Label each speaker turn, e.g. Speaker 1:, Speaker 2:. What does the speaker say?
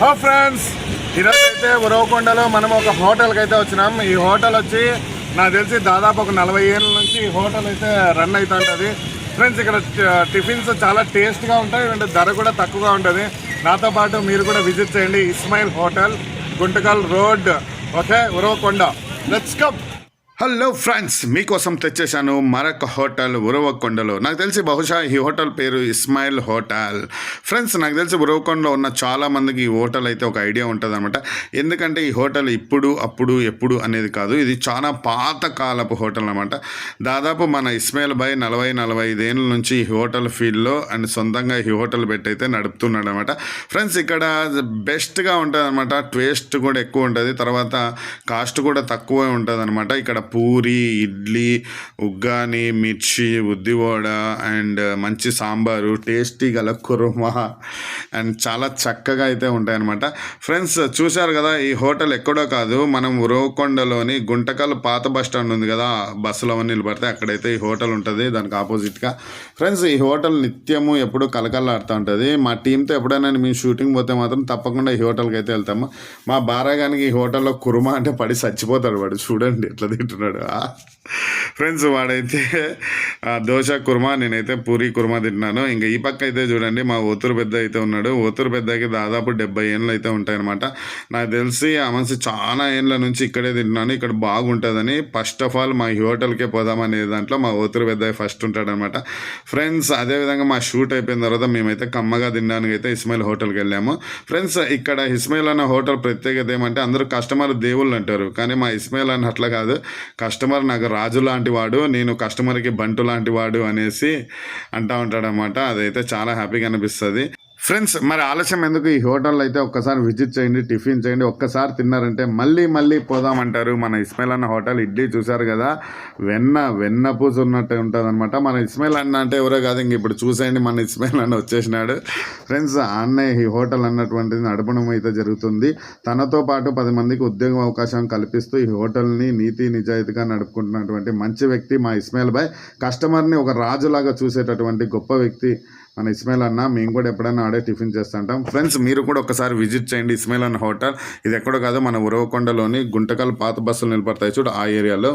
Speaker 1: హో ఫ్రెండ్స్ ఈరోజు అయితే ఉరవకొండలో మనం ఒక హోటల్కి అయితే వచ్చినాం. ఈ హోటల్ వచ్చి నాకు తెలిసి దాదాపు ఒక నలభై ఏళ్ళ నుంచి ఈ హోటల్ అయితే రన్ అవుతూ ఉంటుంది. ఫ్రెండ్స్ ఇక్కడ టిఫిన్స్ చాలా టేస్ట్గా ఉంటాయి అండ్ ధర కూడా తక్కువగా ఉంటుంది. నాతో పాటు మీరు కూడా విజిట్ చేయండి. Ismail hotel Guntakal road. Okay Uravakonda. Let's come hello friends మీకోసం తెచ్చేశాను మరొక హోటల్ ఉరవకొండలో. నాకు తెలిసి బహుశా ఈ హోటల్ పేరు ఇస్మాయిల్ హోటల్. ఫ్రెండ్స్ నాకు తెలిసి ఉరవకొండలో ఉన్న చాలామందికి ఈ హోటల్ అయితే ఒక ఐడియా ఉంటుంది అనమాట ఎందుకంటే ఈ హోటల్ ఇప్పుడు అప్పుడు ఎప్పుడు అనేది కాదు. ఇది చాలా పాత కాలపు హోటల్ అనమాట దాదాపు మన ఇస్మాయిల్ భాయ్ నలభై నలభై ఐదేళ్ళ నుంచి ఈ హోటల్ ఫీల్డ్లో అండ్ సొంతంగా ఈ హోటల్ పెట్టయితే నడుపుతున్నాడు అనమాట ఫ్రెండ్స్ ఇక్కడ బెస్ట్గా ఉంటుంది అనమాట టేస్ట్ కూడా ఎక్కువ ఉంటుంది. తర్వాత కాస్ట్ కూడా తక్కువే ఉంటుంది అనమాట ఇక్కడ పూరి ఇడ్లీ ఉగ్గాని మిర్చి ఉద్దివడ అండ్ మంచి సాంబారు టేస్టీ గల కుర్మా. అండ్ చాలా చక్కగా అయితే ఉంటాయన్నమాట. ఫ్రెండ్స్ చూశారు కదా ఈ హోటల్ ఎక్కడో కాదు. మనం రోకొండలోని గుంటకల్ పాత బస్ స్టాండ్ ఉంది కదా బస్సులో అవన్నీ నిలబడితే అక్కడైతే ఈ హోటల్ ఉంటుంది దానికి ఆపోజిట్గా. ఫ్రెండ్స్ ఈ హోటల్ నిత్యము ఎప్పుడు కలకల్లాడుతూ ఉంటుంది. మా టీంతో ఎప్పుడైనా మేము షూటింగ్ పోతే మాత్రం తప్పకుండా ఈ హోటల్కి అయితే వెళ్తాము మా బారాగానికి ఈ హోటల్లో కురుమ అంటే పడి చచ్చిపోతాడు వాడు. చూడండి ఎట్లా తింటున్నాడు. ఫ్రెండ్స్ వాడైతే దోశ కుర్మా నేనైతే పూరి కుర్మా తింటున్నాను. ఇంకా ఈ పక్క అయితే చూడండి మా ఓతురు పెద్ద అయితే ఉన్నాడు. ఓతురు పెద్దకి దాదాపు డెబ్బై ఏళ్ళు అయితే ఉంటాయన్నమాట. నాకు తెలిసి ఆ మనిషి చాలా ఏళ్ళ నుంచి ఇక్కడే తింటున్నాను. ఇక్కడ బాగుంటుందని ఫస్ట్ ఆఫ్ ఆల్ మా హోటల్కే పోదామనే దాంట్లో మా ఓతురు పెద్ద ఫస్ట్ ఉంటాడనమాట ఫ్రెండ్స్ అదేవిధంగా మా షూట్ అయిపోయిన తర్వాత మేమైతే కమ్మగా తినడానికి అయితే ఇస్మాయిల్ హోటల్కి వెళ్ళాము. ఫ్రెండ్స్ ఇక్కడ ఇస్మాయిల్ అన్న హోటల్ ప్రత్యేకత ఏమంటే అందరూ కస్టమర్ దేవుళ్ళు అంటారు. కానీ మా ఇస్మాయిల్ అన్న అట్లా కాదు. కస్టమర్ నాకు రాజు లాంటి వాడు. నేను కస్టమర్కి బంటు లాంటి వాడు అనేసి అంటా ఉంటాడనమాట అదైతే చాలా హ్యాపీగా అనిపిస్తుంది. ఫ్రెండ్స్ మరి ఆలస్యం ఎందుకు? ఈ హోటల్ అయితే ఒక్కసారి విజిట్ చేయండి టిఫిన్ చేయండి ఒక్కసారి తిన్నారంటే మళ్ళీ మళ్ళీ పోదామంటారు. మన ఇస్మాయిల్ అన్న హోటల్ ఇడ్లీ చూసారు కదా వెన్న వెన్న పూజ ఉన్నట్టు ఉంటుంది అనమాట మన ఇస్మాయిల్ అన్న అంటే ఎవరో కాదు ఇంక ఇప్పుడు చూసేయండి మన ఇస్మాయిల్ అన్న వచ్చేసినాడు. ఫ్రెండ్స్ అన్నయ్య ఈ హోటల్ అన్నటువంటిది నడపడం అయితే జరుగుతుంది. తనతో పాటు పది మందికి ఉద్యోగ అవకాశం కల్పిస్తూ ఈ హోటల్ని నీతి నిజాయితీగా నడుపుకుంటున్నటువంటి మంచి వ్యక్తి మా ఇస్మాయిల్ బాయ్ కస్టమర్ని ఒక రాజులాగా చూసేటటువంటి గొప్ప వ్యక్తి. మన ఇస్మాయిల్ అన్న మేము కూడా ఎప్పుడైనా ఆడే టిఫిన్ చేస్తుంటాం ఫ్రెండ్స్ మీరు కూడా ఒకసారి విజిట్ చేయండి ఇస్మాయిల్ అన్న హోటల్. ఇది ఎక్కడో కాదు మన ఉరవకొండలోని గుంటకల్ పాత బస్సులు నిలబడతాయి చూడు ఆ ఏరియాలో.